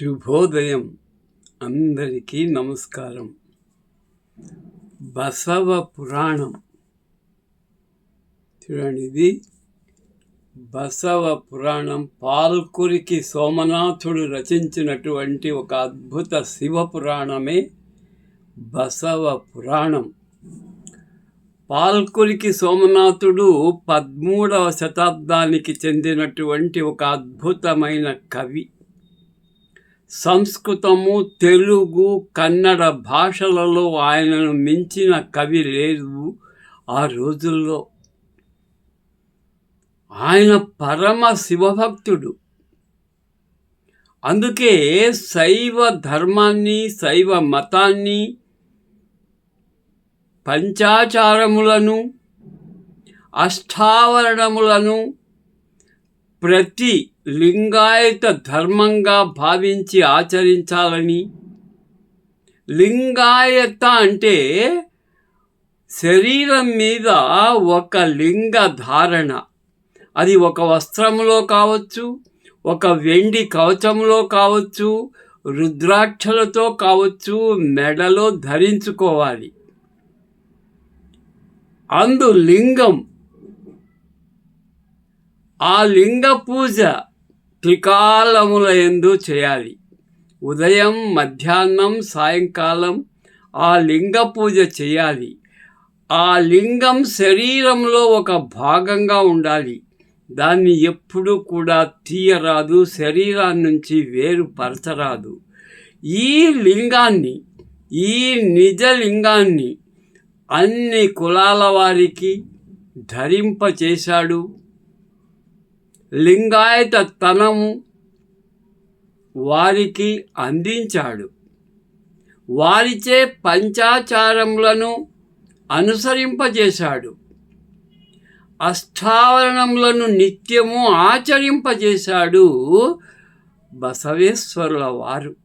శుభోదయం. అందరికీ నమస్కారం. బసవ పురాణం. చూడండి ఇది. బసవ పురాణం పాల్కురికి సోమనాథుడు రచించినటువంటి ఒక అద్భుత శివ పురాణమే బసవ పురాణం. పాల్కురికి సోమనాథుడు పదమూడవ శతాబ్దానికి చెందినటువంటి ఒక అద్భుతమైన కవి. సంస్కృతము తెలుగు కన్నడ భాషలలో ఆయనను మించిన కవి లేదు ఆ రోజుల్లో ఆయన పరమ శివభక్తుడు. అందుకే శైవ ధర్మాన్ని శైవ మతాన్ని పంచాచారములను అష్టావరణములను ప్రతి లింగాయత ధర్మంగా భావించి ఆచరించాలని. లింగాయత అంటే శరీరం మీద ఒక లింగ ధారణ. అది ఒక వస్త్రంలో కావచ్చు ఒక వెండి కవచంలో కావచ్చు రుద్రాక్షలతో కావచ్చు మెడలో ధరించుకోవాలి. అందు లింగం ఆ లింగ పూజ త్రికాలముల ఎందు చేయాలి. ఉదయం మధ్యాహ్నం సాయంకాలం ఆ లింగ పూజ చేయాలి. ఆ లింగం శరీరంలో ఒక భాగంగా ఉండాలి. దాన్ని ఎప్పుడు కూడా తీయరాదు శరీరాన్ని నుంచి వేరుపరచరాదు. ఈ లింగాన్ని ఈ నిజ లింగాన్ని అన్ని కులాల వారికి ధరింపచేశాడు. లింగాయత తనము వారికి అందించాడు. వారిచే పంచాచారములను అనుసరింపజేశాడు. అష్టావరణములను నిత్యము ఆచరింపజేశాడు బసవేశ్వరుల వారు.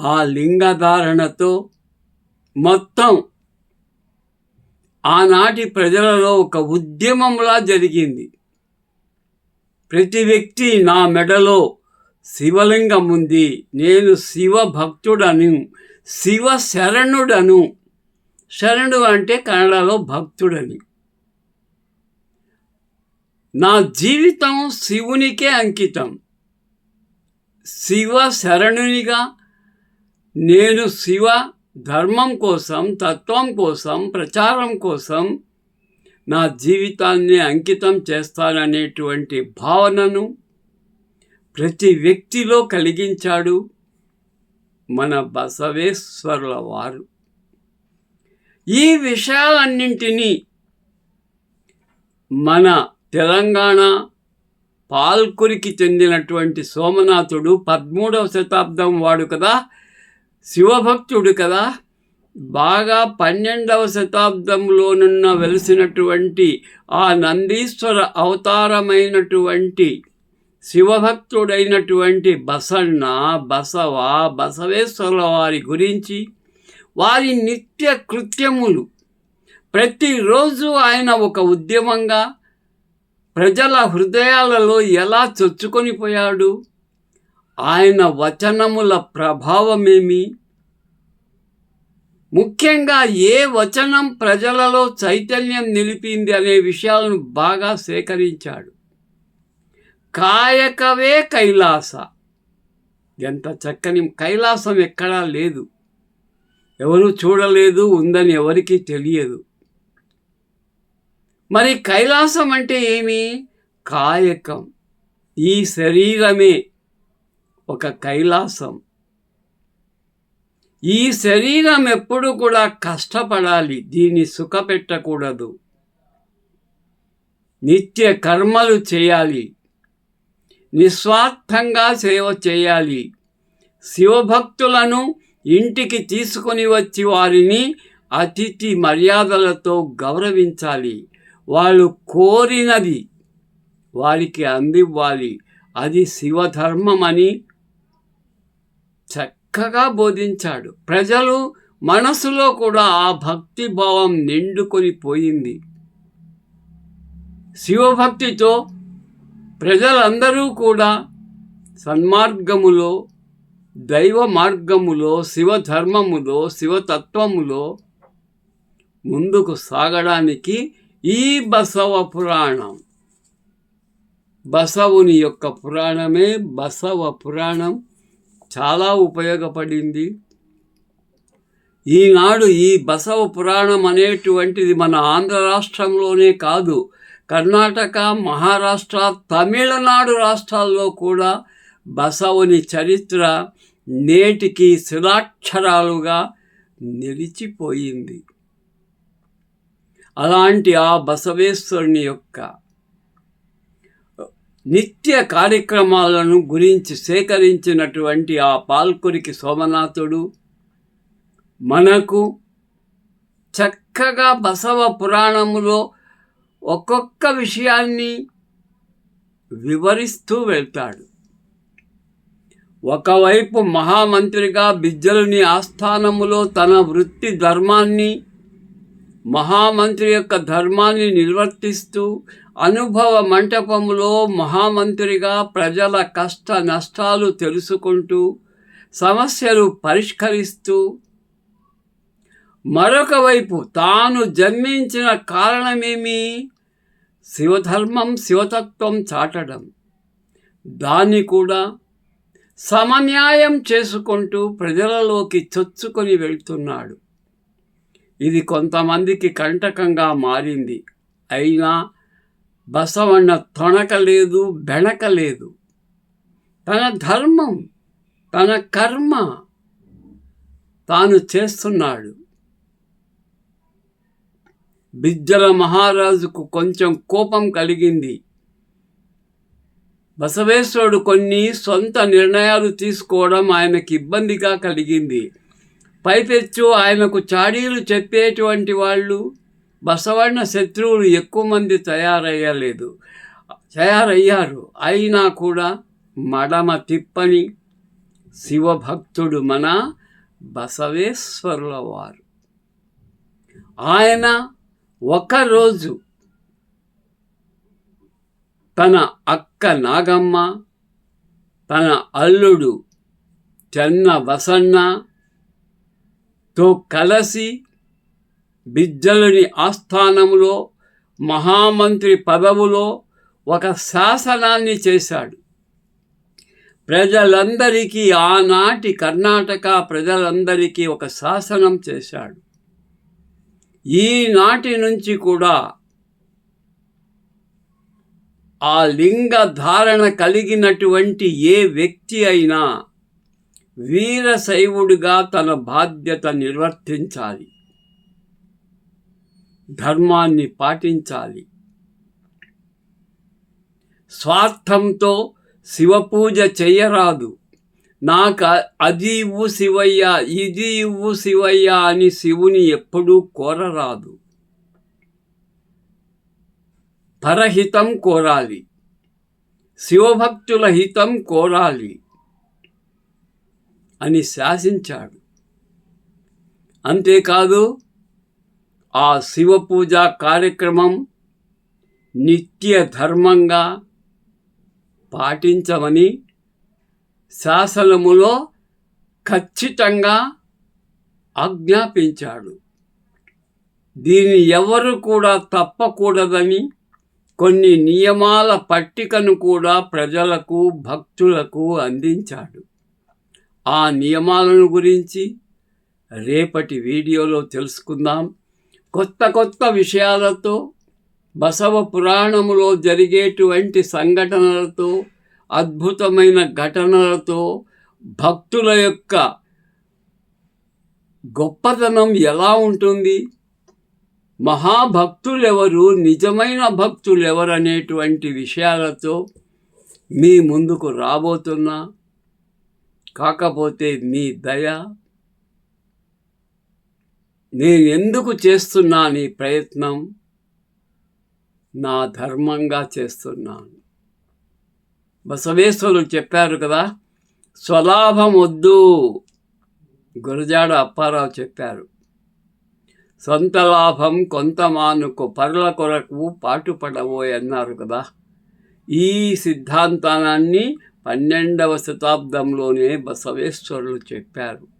ఆ లింగధారణతో మొత్తం ఆనాటి ప్రజలలో ఒక ఉద్యమంలా జరిగింది. ప్రతి వ్యక్తి నా మెడలో శివలింగం ఉంది. నేను శివ భక్తుడను శివ శరణుడను శరణుడు అంటే కన్నడలో భక్తుడని. నా జీవితం శివునికే అంకితం. శివ శరణునిగా నేను శివ ధర్మం కోసం తత్వం కోసం ప్రచారం కోసం నా జీవితాన్ని అంకితం చేస్తాననేటువంటి భావనను ప్రతి వ్యక్తిలో కలిగించాడు మన బసవేశ్వరుల వారు. ఈ విషయాలన్నింటినీ మన తెలంగాణ పాల్కురికి చెందినటువంటి సోమనాథుడు పదమూడవ శతాబ్దం వాడు కదా శివభక్తుడు కదా బాగా పన్నెండవ శతాబ్దంలోనున్న వెలిసినటువంటి ఆ నందీశ్వర అవతారమైనటువంటి శివభక్తుడైనటువంటి బసన్న బసవ బసవేశ్వరుల వారి గురించి వారి నిత్య కృత్యములు. ప్రతిరోజు ఆయన ఒక ఉద్యమంగా ప్రజల హృదయాలలో ఎలా చొచ్చుకొని పోయాడు? ఆయన వచనముల ప్రభావమేమి? ముఖ్యంగా ఏ వచనం ప్రజలలో చైతన్యం నిలిపింది అనే విషయాలను బాగా సేకరించాడు. కాయకవే కైలాస. ఎంత చక్కని కైలాసం ఎక్కడా లేదు. ఎవరు చూడలేదు ఉందని ఎవరికీ తెలియదు. మరి కైలాసం అంటే ఏమి? కాయకం. ఈ శరీరమే ఒక కైలాసం. ఈ శరీరం ఎప్పుడు కూడా కష్టపడాలి దీన్ని సుఖపెట్టకూడదు. నిత్య కర్మలు చేయాలి. నిస్వార్థంగా సేవ చేయాలి. శివభక్తులను ఇంటికి తీసుకొని వచ్చి వారిని అతిథి మర్యాదలతో గౌరవించాలి. వాళ్ళు కోరినది వారికి అందివ్వాలి. అది శివధర్మం అని చక్కగా బోధించాడు. ప్రజలు మనసులో కూడా ఆ భక్తి భావం నిండుకొని పోయింది. శివభక్తితో ప్రజలందరూ కూడా సన్మార్గములో దైవ మార్గములో శివధర్మములో శివతత్వములో ముందుకు సాగడానికి ఈ బసవ పురాణం. బసవుని యొక్క పురాణమే బసవ పురాణం. చాలా ఉపయోగపడింది. ఈనాడు ఈ బసవ పురాణం అనేటువంటిది మన ఆంధ్ర రాష్ట్రంలోనే కాదు కర్ణాటక మహారాష్ట్ర తమిళనాడు రాష్ట్రాల్లో కూడా బసవుని చరిత్ర నేటికి శిలాక్షరాలుగా నిలిచిపోయింది. అలాంటి ఆ బసవేశ్వరుని యొక్క నిత్య కార్యక్రమాలను గురించి సేకరించినటువంటి ఆ పాల్కురికి సోమనాథుడు మనకు చక్కగా బసవ పురాణములో ఒక్కొక్క విషయాన్ని వివరిస్తూ వెళ్తాడు. ఒకవైపు మహామంత్రిగా బిజ్జలుని ఆస్థానములో తన వృత్తి ధర్మాన్ని మహామంత్రి యొక్క ధర్మాన్ని నిర్వర్తిస్తూ అనుభవ మంటపంలో మహామంత్రిగా ప్రజల కష్ట నష్టాలు తెలుసుకుంటూ సమస్యలు పరిష్కరిస్తూ మరొక వైపు తాను జన్మించిన కారణమేమి? శివధర్మం శివతత్వం చాటడం. దాన్ని కూడా సమన్యాయం చేసుకుంటూ ప్రజలలోకి చొచ్చుకొని వెళ్తున్నాడు. ఇది కొంతమందికి కంటకంగా మారింది. అయినా బసవಣ್ణ తొణకలేదు బెణకలేదు తన ధర్మం తన కర్మ తాను చేస్తున్నాడు. బిజ్జల మహారాజుకు కొంచెం కోపం కలిగింది. బసవేశ్వరుడు కొన్ని సొంత నిర్ణయాలు తీసుకోవడం ఆయనకి ఇబ్బందిగా కలిగింది. పైపెచ్చు ఆయనకు చాడీలు చెప్పేటువంటి వాళ్ళు బసవడిన శత్రువులు ఎక్కువ మంది తయారయ్యలేదు. తయారయ్యారు. అయినా కూడా మడమ తిప్పని శివభక్తుడు మన బసవేశ్వరుల వారు ఆయన ఒకరోజు తన అక్క నాగమ్మ తన అల్లుడు చెన్న వసన్నతో కలిసి బిజ్జలుని ఆస్థానంలో మహామంత్రి పదవులో ఒక శాసనాన్ని చేశాడు. ప్రజలందరికీ ఆనాటి కర్ణాటక ప్రజలందరికీ ఒక శాసనం చేశాడు. ఈనాటి నుంచి కూడా ఆ లింగ ధారణ కలిగినటువంటి ఏ వ్యక్తి అయినా వీరశైవుడిగా తన బాధ్యత నిర్వర్తించాలి. ధర్మాన్ని పాటించాలి. స్వార్థంతో శివపూజ చేయరాదు. నాకు అది ఇవ్వు శివయ్య ఇది ఇవ్వు శివయ్య అని శివుని ఎప్పుడూ కోరరాదు. పరహితం కోరాలి. శివభక్తుల హితం కోరాలి అని శాసించాడు. అంతేకాదు ఆ శివ పూజ కార్యక్రమం నిత్య ధర్మంగా పాటించమని శాసనములో ఖచ్చితంగా ఆజ్ఞాపించాడు. దీన్ని ఎవరు కూడా తప్పకూడదని కొన్ని నియమాల పట్టికను కూడా ప్రజలకు భక్తులకు అందించాడు. ఆ నియమాలను గురించి రేపటి వీడియోలో తెలుసుకుందాం. కొత్త కొత్త విషయాలతో బసవ పురాణములో జరిగేటువంటి సంఘటనలతో అద్భుతమైన ఘటనలతో భక్తుల యొక్క గొప్పతనం ఎలా ఉంటుంది? మహాభక్తులెవరు? నిజమైన భక్తులెవరు అనేటువంటి విషయాలతో మీ ముందుకు రాబోతున్నా. కాకపోతే మీ దయ నేను ఎందుకు చేస్తున్నాను ఈ ప్రయత్నం? నా ధర్మంగా చేస్తున్నాను. బసవేశ్వరులు చెప్పారు కదా స్వలాభం వద్దు. గురజాడ అప్పారావు చెప్పారు సొంత లాభం కొంత మానుకు పరుల కొరకు పాటుపడబోయ్ అన్నారు కదా. ఈ సిద్ధాంతాన్ని పన్నెండవ శతాబ్దంలోనే బసవేశ్వరులు చెప్పారు.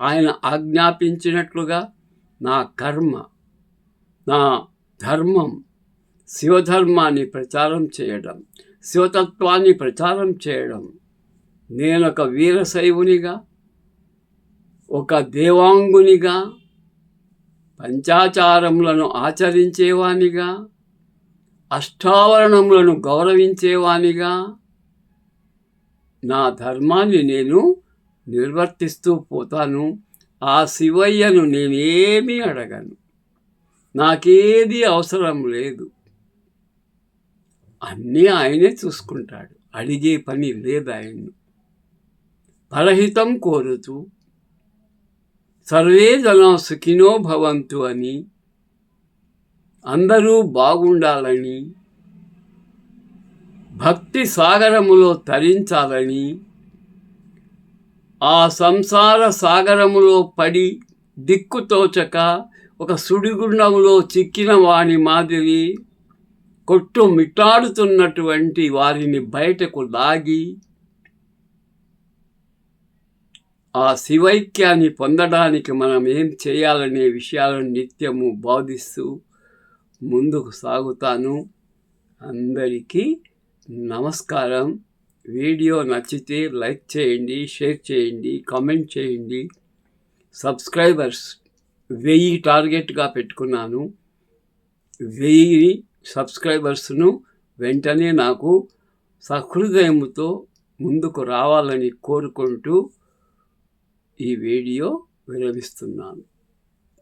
ఆయన ఆజ్ఞాపించినట్లుగా నా కర్మ నా ధర్మం శివధర్మాన్ని ప్రచారం చేయడం శివతత్వాన్ని ప్రచారం చేయడం నేనొక వీరశైవునిగా ఒక దేవాంగునిగా పంచాచారములను ఆచరించేవానిగా అష్టావరణములను గౌరవించేవానిగా నా ధర్మాన్ని నేను నిర్వర్తిస్తూ పోతాను ఆ శివయ్యను నేనేమీ అడగను. నాకేది అవసరం లేదు. అన్నీ ఆయనే చూసుకుంటాడు. అడిగే పని లేదు ఆయన్ను పరహితం కోరుతూ సర్వే జన సుఖినో భవంతు అని అందరూ బాగుండాలని భక్తి సాగరములో తరించాలని ఆ సంసార సాగరములో పడి దిక్కుతోచక ఒక సుడిగుండంలో చిక్కిన వాని మాదిరి కొట్టు మిట్టాడుతున్నటువంటి వారిని బయటకు లాగి ఆ శివైక్యాన్ని పొందడానికి మనం ఏం చేయాలనే విషయాలను నిత్యము బోధిస్తూ ముందుకు సాగుతాను. అందరికీ నమస్కారం. వీడియో నచ్చితే లైక్ చేయండి షేర్ చేయండి కామెంట్ చేయండి. సబ్స్క్రైబర్స్ వెయ్యి టార్గెట్గా పెట్టుకున్నాను. వెయ్యి సబ్స్క్రైబర్స్ను వెంటనే నాకు సహృదయముతో ముందుకు రావాలని కోరుకుంటూ ఈ వీడియో విరమిస్తున్నాను.